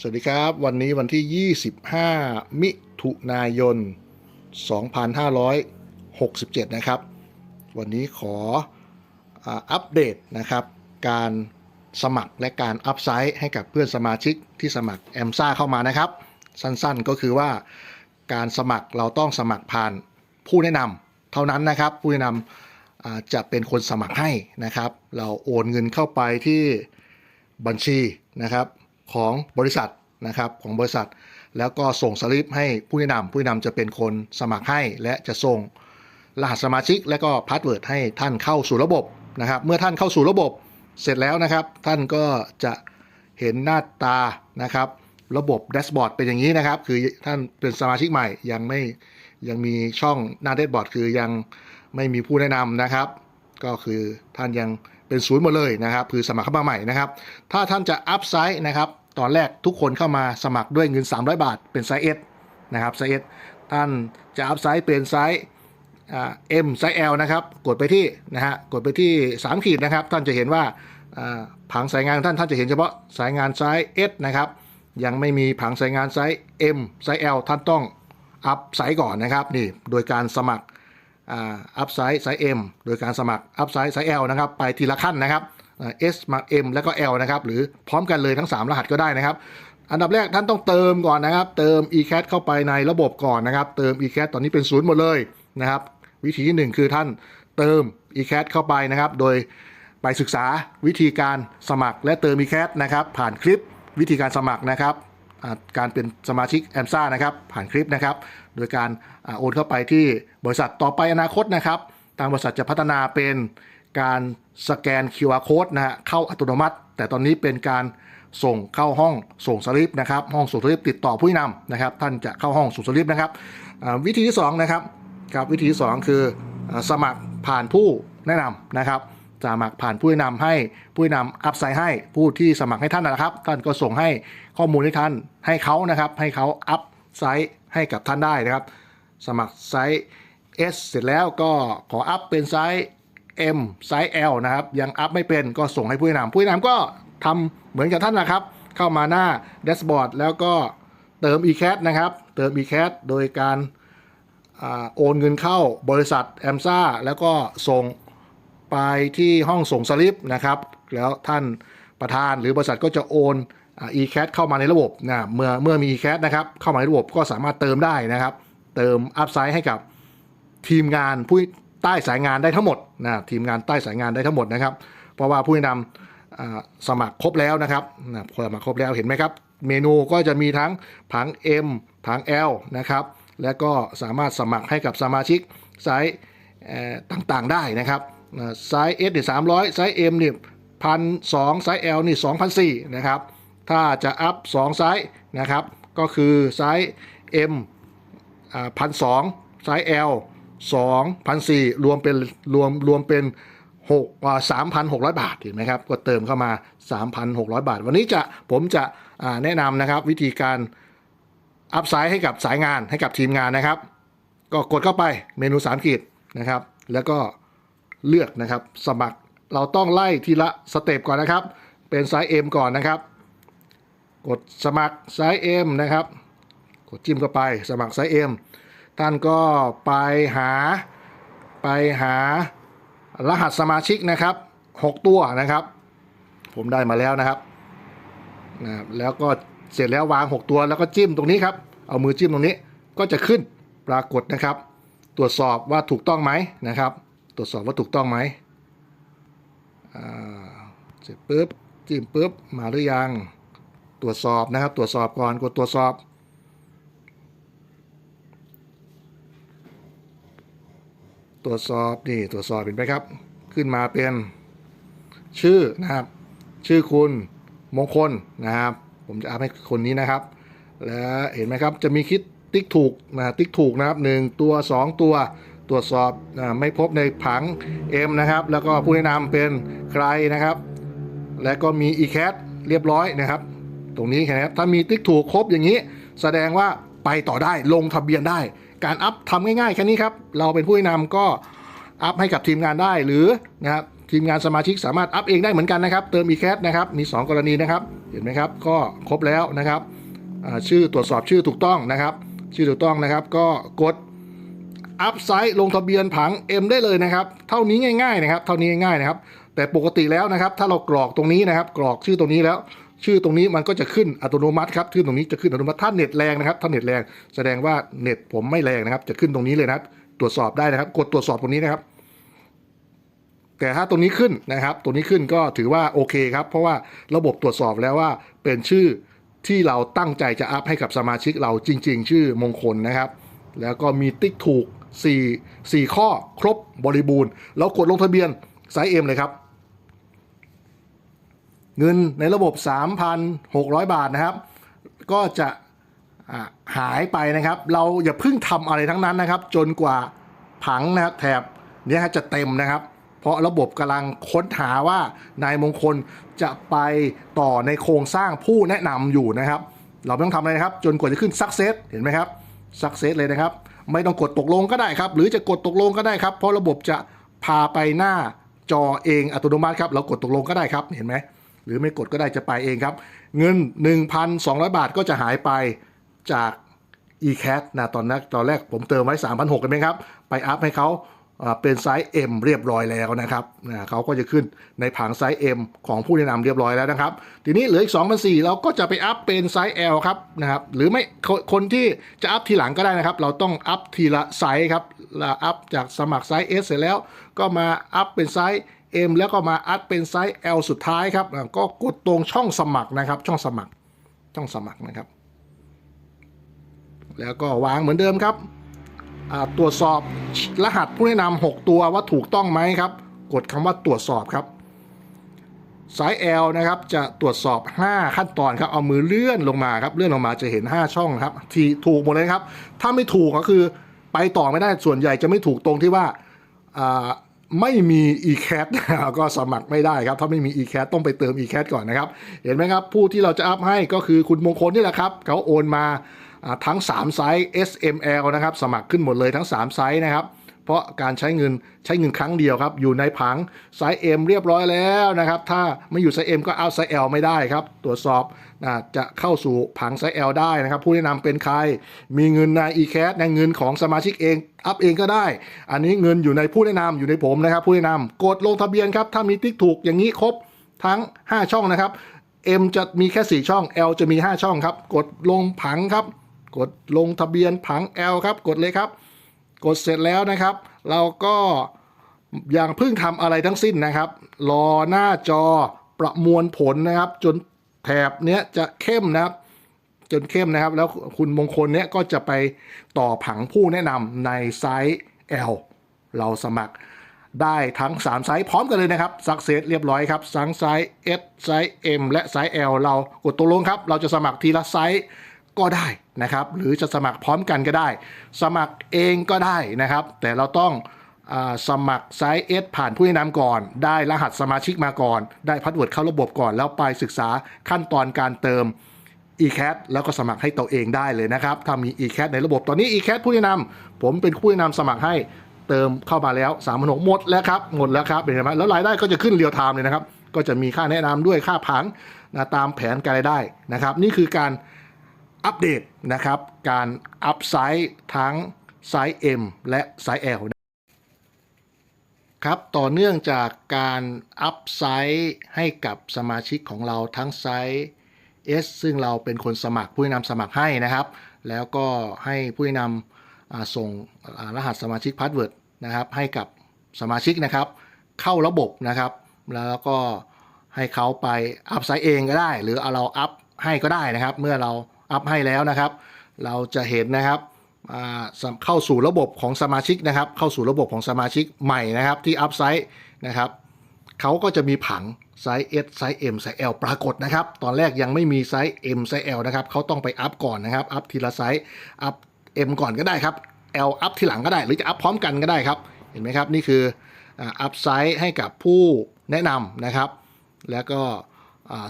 สวัสดีครับวันนี้วันที่ 25 มิถุนายน 2567 นะครับ วันนี้ขออัปเดตนะครับ การสมัครและการอัพไซต์ให้กับเพื่อนสมาชิกที่สมัครแอมซ่าเข้ามานะครับ สั้นๆก็คือว่าการสมัครเราต้องสมัครผ่านผู้แนะนำเท่านั้นนะครับ ผู้แนะนำจะเป็นคนสมัครให้นะครับ เราโอนเงินเข้าไปที่บัญชีนะครับ ของบริษัทนะครับของบริษัท แล้วก็ส่งสลิปให้ผู้แนะนำผู้แนะนำจะเป็นคนสมัครให้ และจะส่งรหัสสมาชิก และก็พาสเวิร์ดให้ท่านเข้าสู่ระบบนะครับ เมื่อท่านเข้าสู่ระบบเสร็จแล้วนะครับ ท่านก็จะเห็นหน้าตานะครับ ระบบแดชบอร์ดเป็นอย่างนี้นะครับ คือท่านเป็นสมาชิกใหม่ยังไม่ยังมีช่องหน้าแดชบอร์ดคือยังไม่มีผู้แนะนำนะครับ ก็คือท่านยังเป็นศูนย์หมดเลยนะครับ คือสมัครเข้ามาใหม่นะครับ ถ้าท่านจะอัพไซส์นะครับ ตอนแรกทุกคนเข้ามาสมัครด้วยเงิน 300 บาทเป็นไซส์ S นะครับไซส์ท่านจะอัพไซส์เป็นไซส์อ่า M ไซส์ L นะครับ กดไปที่นะฮะกดไปที่ 3 ขีดนะครับ ท่านจะเห็นว่าผังสายงานของท่านท่านจะเห็นเฉพาะสายงานไซส์ S นะครับยังไม่มีผังสายงานไซส์ M ไซส์ L ท่านต้องอัพไซส์ก่อนนะครับนี่โดยการสมัครอัพไซส์ไซส์ M โดยการสมัครอัพไซส์ไซส์ L นะครับไปทีละขั้นนะครับ S มา M แล้วก็ L นะครับ หรือพร้อมกันเลยทั้ง 3 รหัสก็ได้นะครับ อันดับแรกท่านต้องเติมก่อนนะครับ เติม eCat เข้าไปในระบบก่อนนะครับ เติม eCat ตอนนี้เป็นศูนย์หมดเลยนะครับ วิธีที่หนึ่งคือท่านเติม eCat เข้าไปนะครับ โดยไปศึกษาวิธีการสมัครและเติม eCat นะครับ ผ่านคลิปวิธีการสมัครนะครับการเป็นสมาชิกแอมซ่านะครับ ผ่านคลิปนะครับ โดยการโอนเข้าไปที่บริษัทต่อไปอนาคตนะครับ ทางบริษัทจะพัฒนาเป็น การสแกน QR code นะฮะเข้าอัตโนมัติ แต่ตอนนี้เป็นการส่งเข้าห้องส่งสลิปนะครับห้องส่งสลิปติดต่อผู้นำนะครับท่านจะเข้าห้องส่งสลิปนะครับวิธีที่สองนะครับครับวิธีที่สองคือสมัครผ่านผู้แนะนำนะครับสมัครผ่านผู้แนะนำให้ผู้แนะนำอัพไซด์ให้ผู้ที่สมัครให้ท่านนะครับ ท่านก็ส่งให้ข้อมูลให้ท่านให้เขานะครับ ให้เขาอัพไซด์ให้กับท่านได้นะครับ สมัครไซส์ S เสร็จแล้วก็ขออัพเป็นไซส์ M ไซส์ L นะครับ ยังอัพไม่เป็นก็ส่งให้ผู้แนะนำผู้แนะนำก็ทำเหมือนกับท่านนะครับ เข้ามาหน้าแดชบอร์ดแล้วก็เติม eCat นะครับ เติม eCat โดยการอโอนเงินเข้าบริษัทแอมซ่าแล้วก็ส่งไปที่ห้องส่งสลิปนะครับ แล้วท่านประธานหรือบริษัทก็จะโอนอ่า e-cat เข้ามาในระบบนะเมื่อเมื่อมี e-cat นะครับ เข้ามาในระบบก็สามารถเติมได้นะครับ เติมอัพไซด์ให้กับทีมงานผู้ ใต้สายงานได้ทั้งหมดนะทีมงานใต้สายงานได้ทั้งหมดนะครับ เพราะว่าผู้แนะนำสมัครครบแล้วนะครับนะพอสมัครครบแล้วเห็นไหมครับ เมนูก็จะมีทั้งผัง M ผัง L นะครับ และก็สามารถสมัครให้กับสมาชิกไซส์ต่างๆได้นะครับไซส์ S เนี่ยสามร้อยไซส์ M เนี่ยพันสองไซส์ L นี่สองพันสี่นะครับ ถ้าจะอัพสองไซส์นะครับ ก็คือไซส์ M พันสองไซส์ L สองพันสี่รวมเป็นรวมรวมเป็นหกสามพันหกร้อยบาทเห็นไหมครับ ก็เติมเข้ามา 3,600 บาท วันนี้จะผมจะแนะนำนะครับ วิธีการอัพไซด์ให้กับสายงานให้กับทีมงานนะครับ ก็กดเข้าไปเมนู3ขีดนะครับ แล้วก็เลือกนะครับสมัครเราต้องไล่ทีละสเต็ปก่อนนะครับ เป็นไซส์ M ก่อนนะครับ กดสมัครไซส์ M นะครับ กดจิ้มเข้าไปสมัครไซส์ M ท่านก็ไปหาไปหารหัสสมาชิกนะครับ 6 ตัวนะครับ ผมได้มาแล้วนะครับนะครับแล้วก็เสร็จแล้ววาง 6 ตัวแล้วก็จิ้มตรงนี้ครับ เอามือจิ้มตรงนี้ก็จะขึ้นปรากฏนะครับ ตรวจสอบว่าถูกต้องไหมนะครับ ตรวจสอบว่าถูกต้องไหมอ่าเสร็จปุ๊บจิ้มปุ๊บมาหรือยัง ตรวจสอบนะครับ ตรวจสอบก่อนกดตรวจสอบ ตรวจสอบนี่ตรวจสอบเห็นไหมครับ ขึ้นมาเป็นชื่อนะครับ ชื่อคุณมงคลนะครับ ผมจะอัพให้คนนี้นะครับ แล้วเห็นไหมครับจะมีคิดติ๊กถูกนะติ๊กถูกนะครับหนึ่งตัว 2 ตัวตรวจสอบอาไม่พบในผัง M นะครับ แล้วก็ผู้แนะนำเป็นใครนะครับ และก็มี e-cat เรียบร้อยนะครับ ตรงนี้นะครับถ้ามีติ๊กถูกครบอย่างนี้ แสดงว่าไปต่อได้ลงทะเบียนได้ การอัพทำง่ายๆแค่นี้ครับ เราเป็นผู้แนะนำก็อัพให้กับทีมงานได้หรือนะครับทีมงานสมาชิกสามารถอัพเองได้เหมือนกันนะครับ เติม e c a t นะครับมี 2 กรณีนะครับ เห็นไหมครับ ก็ครบแล้วนะครับชื่อตรวจสอบชื่อถูกต้องนะครับ ชื่อถูกต้องนะครับ ก็กดอัพไซต์ลงทะเบียนผัง M ได้เลยนะครับ เท่านี้ง่าย ๆ นะครับ เท่านี้ง่ายๆนะครับ แต่ปกติแล้วนะครับ ถ้าเรากรอกตรงนี้นะครับ กรอกชื่อตรงนี้แล้ว ชื่อตรงนี้มันก็จะขึ้นอัตโนมัติครับชื่อตรงนี้จะขึ้นอัตโนมัติถ้าเน็ตแรงนะครับถ้าเน็ตแรงแสดงว่าเน็ตผมไม่แรงนะครับ จะขึ้นตรงนี้เลยนะครับตรวจสอบได้นะครับ กดตรวจสอบตรงนี้นะครับ แต่ถ้าตรงนี้ขึ้นนะครับตรงนี้ขึ้นก็ถือว่าโอเคครับ เพราะว่าระบบตรวจสอบแล้วว่าเป็นชื่อที่เราตั้งใจจะอัพให้กับสมาชิกเราจริง ๆ ชื่อมงคลนะครับ แล้วก็มีติ๊กถูก4 4ข้อครบบริบูรณ์ แล้วกดลงทะเบียนไซส์เอ็มเลยครับ เงินในระบบ 3,600 บาทนะครับ ก็จะหายไปนะครับ เราอย่าเพิ่งทำอะไรทั้งนั้นนะครับ จนกว่าผังนะครับแถบนี้จะเต็มนะครับ เพราะระบบกำลังค้นหาว่านายมงคลจะไปต่อในโครงสร้างผู้แนะนำอยู่นะครับ เราไม่ต้องทำอะไรนะครับ จนกว่าจะขึ้น success เห็นไหมครับ success เลยนะครับ ไม่ต้องกดตกลงก็ได้ครับ หรือจะกดตกลงก็ได้ครับ เพราะระบบจะพาไปหน้าจอเองอัตโนมัติครับ เรากดตกลงก็ได้ครับ เห็นไหม หรือไม่กดก็ได้จะไปเองครับ เงิน 1,200 บาทก็จะหายไปจาก e-cat นะตอนแรกตอนแรกผมเติมไว้ 3,600กันไหมครับ ไปอัพให้เขาเป็นไซส์ M เรียบร้อยแล้วนะครับเขาก็จะขึ้นในผังไซส์ M ของผู้แนะนำเรียบร้อยแล้วนะครับ ทีนี้เหลืออีก2,400เราก็จะไปอัพเป็นไซส์ L ครับนะครับ หรือไม่คนที่จะอัพทีหลังก็ได้นะครับ เราต้องอัพทีละไซส์ครับอัพจากสมัครไซส์ S เสร็จแล้ว ก็มาอัพเป็นไซส์ M แล้วก็มาอัพเป็นไซส์ L สุดท้ายครับ ก็กดตรงช่องสมัครนะครับ ช่องสมัคร ช่องสมัครนะครับ แล้วก็วางเหมือนเดิมครับ ตรวจสอบรหัสผู้แนะนำ6ตัวว่าถูกต้องไหมครับ กดคำว่าตรวจสอบครับสาย L นะครับจะตรวจสอบ 5 ขั้นตอนครับเอามือเลื่อนลงมาครับเลื่อนลงมาจะเห็น 5 ช่องครับ ที่ถูกหมดเลยครับ ถ้าไม่ถูกก็คือไปต่อไม่ได้ส่วนใหญ่จะไม่ถูกตรงที่ว่า ไม่มี e-cat ก็สมัครไม่ได้ครับ ถ้าไม่มี e-cat ต้องไปเติม e-cat ก่อนนะครับ เห็นไหมครับ ผู้ที่เราจะอัพให้ก็คือคุณมงคลนี่แหละครับ เขาโอนมาทั้ง 3 ไซส์ S M L นะครับ สมัครขึ้นหมดเลยทั้ง 3 ไซส์นะครับ เพราะการใช้เงินใช้เงินครั้งเดียวครับ อยู่ในผังไซส์ M เรียบร้อยแล้วนะครับ ถ้าไม่อยู่ไซส์ M ก็เอาไซส์ L ไม่ได้ครับ ตรวจสอบจะเข้าสู่ผังไซส์ L ได้นะครับ ผู้แนะนำเป็นใคร มีเงินใน e-cat ในเงินของสมาชิกเอง อัพเองก็ได้ อันนี้เงินอยู่ในผู้แนะนำอยู่ในผมนะครับ ผู้แนะนำกดลงทะเบียนครับ ถ้ามีติ๊กถูกอย่างนี้ครบทั้ง 5 ช่องนะครับ M จะมีแค่ 4 ช่อง L จะมี 5 ช่องครับ กดลงผังครับ กดลงทะเบียนผัง L ครับ กดเลยครับ กดเสร็จแล้วนะครับ เราก็ยังเพิ่งทำอะไรทั้งสิ้นนะครับ รอหน้าจอประมวลผลนะครับ จนแถบเนี้ยจะเข้มนะครับ จนเข้มนะครับ แล้วคุณมงคลเนี้ยก็จะไปต่อผังผู้แนะนำในไซส์ L เราสมัครได้ทั้ง 3 ไซส์พร้อมกันเลยนะครับสักเซสเรียบร้อยครับทั้งไซส์ S ไซส์ M และไซส์ L เรากดตกลงครับ เราจะสมัครทีละไซส์ ก็ได้นะครับ หรือจะสมัครพร้อมกันก็ได้ สมัครเองก็ได้นะครับ แต่เราต้องอสมัครไซส์ S ผ่านผู้แนะนำก่อน ได้รหัสสมาชิกมาก่อน ได้พาสเวิร์ดเข้าระบบก่อน แล้วไปศึกษาขั้นตอนการเติม e-cat แล้วก็สมัครให้ตัวเองได้เลยนะครับ ถ้ามี e-cat ในระบบตอนนี้ e-cat ผู้แนะนำผมเป็นผู้แนะนำสมัครให้เติมเข้ามาแล้ว3ามพันหมดแล้วครับ หมดแล้วครับเห็นไหมแล้วรายได้ก็จะขึ้นเรียลไทม์เลยนะครับ ก็จะมีค่าแนะนำด้วยค่าผังนะตามแผนการรายได้นะครับ นี่คือการ อัปเดตนะครับ การอัพไซส์ทั้งไซส์ M และไซส์ L ครับต่อเนื่องจากการอัพไซส์ให้กับสมาชิกของเราทั้งไซส์ S ซึ่งเราเป็นคนสมัครผู้นำสมัครให้นะครับ แล้วก็ให้ผู้นำส่งรหัสสมาชิกพาสเวิร์ดนะครับให้กับสมาชิกนะครับ เข้าระบบนะครับ แล้วก็ให้เขาไปอัพไซส์เองก็ได้ หรือเอาเราอัพให้ก็ได้นะครับ เมื่อเรา อัพให้แล้วนะครับ เราจะเห็นนะครับเข้าสู่ระบบของสมาชิกนะครับ เข้าสู่ระบบของสมาชิกใหม่นะครับที่อัพไซส์นะครับเขาก็จะมีผังไซส์ S ไซส์ M ไซส์ L ปรากฏนะครับ ตอนแรกยังไม่มีไซส์ M ไซส์ L นะครับเขาต้องไปอัพก่อนนะครับ อัพทีละไซส์ อัพ M ก่อนก็ได้ครับ L อัพทีหลังก็ได้ หรือจะอัพพร้อมกันก็ได้ครับ เห็นไหมครับ นี่คืออัพไซส์ให้กับผู้แนะนำนะครับ แล้วก็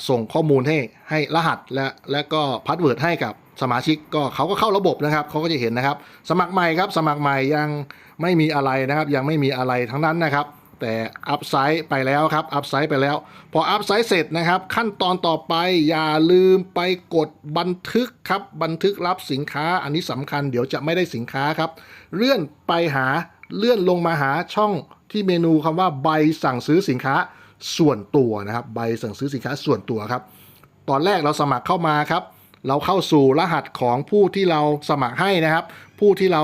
ส่งข้อมูลให้ให้รหัสและและก็พาสเวิร์ดให้กับสมาชิกก็เขาก็เข้าระบบนะครับเขาก็จะเห็นนะครับ สมัครใหม่ครับ สมัครใหม่ยังไม่มีอะไรนะครับ ยังไม่มีอะไรทั้งนั้นนะครับ แต่อัพไซต์ไปแล้วครับอัพไซต์ไปแล้ว พออัพไซต์เสร็จนะครับ ขั้นตอนต่อไปอย่าลืมไปกดบันทึกครับ บันทึกรับสินค้าอันนี้สำคัญเดี๋ยวจะไม่ได้สินค้าครับ เลื่อนไปหาเลื่อนลงมาหาช่องที่เมนูคำว่าใบสั่งซื้อสินค้า ส่วนตัวนะครับใบสั่งซื้อสินค้าส่วนตัวครับ ตอนแรกเราสมัครเข้ามาครับ เราเข้าสู่รหัสของผู้ที่เราสมัครให้นะครับ ผู้ที่เรา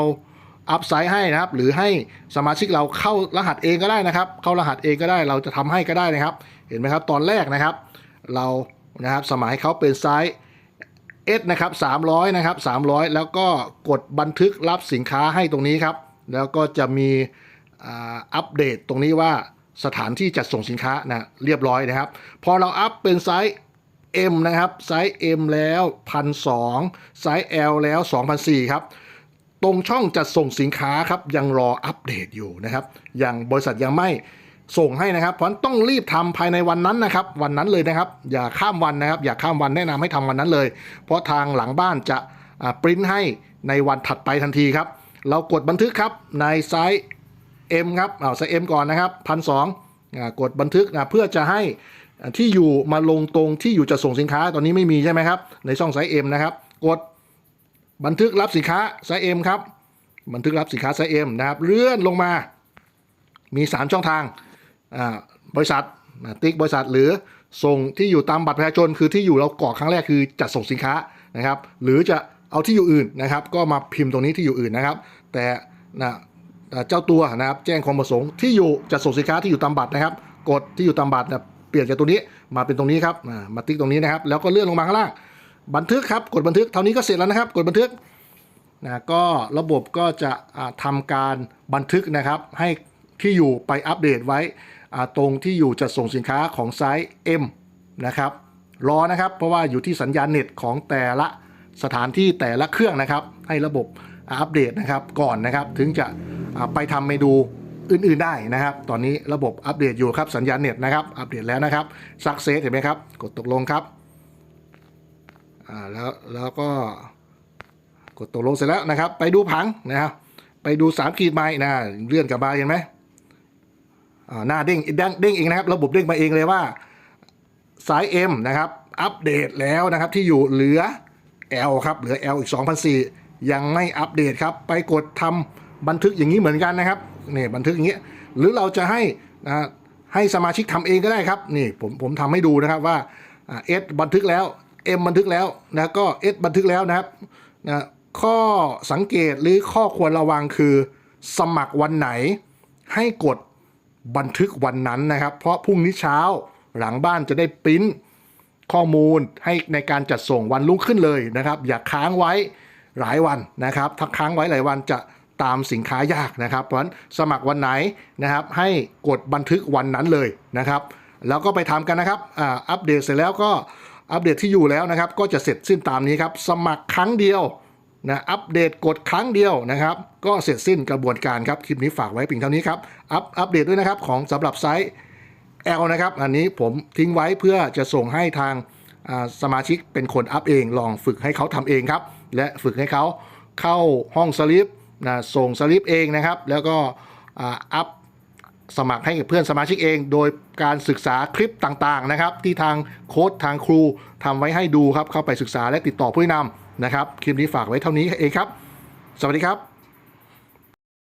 อัพไซต์ให้นะครับ หรือให้สมาชิกเราเข้ารหัสเองก็ได้นะครับ เข้ารหัสเองก็ได้เราจะทำให้ก็ได้นะครับ เห็นไหมครับตอนแรกนะครับ เรานะครับสมัครให้เขาเป็นไซส์ S นะครับ300นะครับ300 แล้วก็กดบันทึกรับสินค้าให้ตรงนี้ครับ แล้วก็จะมีอัปเดตตรงนี้ว่า สถานที่จัดส่งสินค้านะเรียบร้อยนะครับ พอเราอัพเป็นไซส์ M นะครับ ไซส์ M แล้ว1,200ไซส์ L แล้ว2,400ครับตรงช่องจัดส่งสินค้าครับยังรออัปเดตอยู่นะครับยังบริษัทยังไม่ส่งให้นะครับ เพราะต้องรีบทำภายในวันนั้นนะครับ วันนั้นเลยนะครับ อย่าข้ามวันนะครับ อย่าข้ามวันแนะนำให้ทำวันนั้นเลย เพราะทางหลังบ้านจะปริ้นให้ในวันถัดไปทันทีครับ เรากดบันทึกครับในไซส์ M ครับเอาไซส์ M ก่อนนะครับพันสองกดบันทึกนะเพื่อจะให้ที่อยู่มาลงตรงที่อยู่จะส่งสินค้าตอนนี้ไม่มีใช่ไหมครับ ในช่องไซส์ M นะครับ กดบันทึกรับสินค้าไซส์ M ครับ บันทึกรับสินค้าไซส์ M นะครับ เลื่อนลงมา มี 3 ช่องทางบริษัทติ๊กบริษัทหรือส่งที่อยู่ตามบัตรประชาชน คือที่อยู่เรากรอกครั้งแรกคือจัดส่งสินค้านะครับ หรือจะเอาที่อยู่อื่นนะครับ ก็มาพิมพ์ตรงนี้ที่อยู่อื่นนะครับ แต่นะ เจ้าตัวนะครับแจ้งความประสงค์ที่อยู่จัดส่งสินค้าที่อยู่ตามบัตรนะครับ กดที่อยู่ตามบัตรนะเปลี่ยนจากตัวนี้มาเป็นตรงนี้ครับมาติ๊กตรงนี้นะครับ แล้วก็เลื่อนลงมาข้างล่างบันทึกครับกดบันทึกเท่านี้ก็เสร็จแล้วนะครับ กดบันทึกนะก็ระบบก็จะอ่าทำการบันทึกนะครับ ให้ที่อยู่ไปอัปเดตไว้ตรงที่อยู่จะส่งสินค้าของไซส์ M นะครับรอนะครับ เพราะว่าอยู่ที่สัญญาณเน็ตของแต่ละสถานที่แต่ละเครื่องนะครับ ให้ระบบ อัปเดตนะครับก่อนนะครับถึงจะไปทำเมนูอื่นๆได้นะครับ ตอนนี้ระบบอัปเดตอยู่ครับสัญญาณเน็ตนะครับอัปเดตแล้วนะครับสักเซสเห็นไหมครับ กดตกลงครับอ่าแล้วแล้วก็กดตกลงเสร็จแล้วนะครับ ไปดูผังนะครับไปดูสามขีดไม้นะเลื่อนกลับมาเห็นไหมหน้าเด้งเด้งเด้งเองนะครับ ระบบเด้งมาเองเลยว่าสาย M นะครับ อัปเดตแล้วนะครับที่อยู่เหลือ L ครับเหลือ L อีก 2,004 ยังไม่อัปเดตครับ ไปกดทำบันทึกอย่างนี้เหมือนกันนะครับนี่บันทึกอย่างเงี้ยหรือเราจะให้นะให้สมาชิกทำเองก็ได้ครับนี่ผมผมทำให้ดูนะครับว่าเอสบันทึกแล้ว M บันทึกแล้วนะก็ S บันทึกแล้วนะครับนะข้อสังเกตหรือข้อควรระวังคือ สมัครวันไหน ให้กดบันทึกวันนั้นนะครับ เพราะพรุ่งนี้เช้าหลังบ้านจะได้ปริ้นข้อมูลให้ในการจัดส่งวันรุ่งขึ้นเลยนะครับ อย่าค้างไว้ หลายวันนะครับถ้าค้างไว้หลายวันจะตามสินค้ายากนะครับ เพราะฉะนั้นสมัครวันไหนนะครับให้กดบันทึกวันนั้นเลยนะครับ แล้วก็ไปทำกันนะครับอ่าอัปเดตเสร็จแล้วก็อัปเดตที่อยู่แล้วนะครับ ก็จะเสร็จสิ้นตามนี้ครับ สมัครครั้งเดียวนะอัปเดตกดครั้งเดียวนะครับ ก็เสร็จสิ้นกระบวนการครับ คลิปนี้ฝากไว้เพียงเท่านี้ครับ อัปอัปเดตด้วยนะครับของสำหรับไซส์ L นะครับ อันนี้ผมทิ้งไว้เพื่อจะส่งให้ทางสมาชิกเป็นคนอัพเอง ลองฝึกให้เขาทำเองครับ และฝึกให้เขาเข้าห้องสลิปนะส่งสลิปเองนะครับ แล้วก็อัพสมัครให้กับเพื่อนสมาชิกเอง โดยการศึกษาคลิปต่างๆนะครับ ที่ทางโค้ดทางครูทำไว้ให้ดูครับ เข้าไปศึกษาและติดต่อผู้นำนะครับ คลิปนี้ฝากไว้เท่านี้เองครับ สวัสดีครับ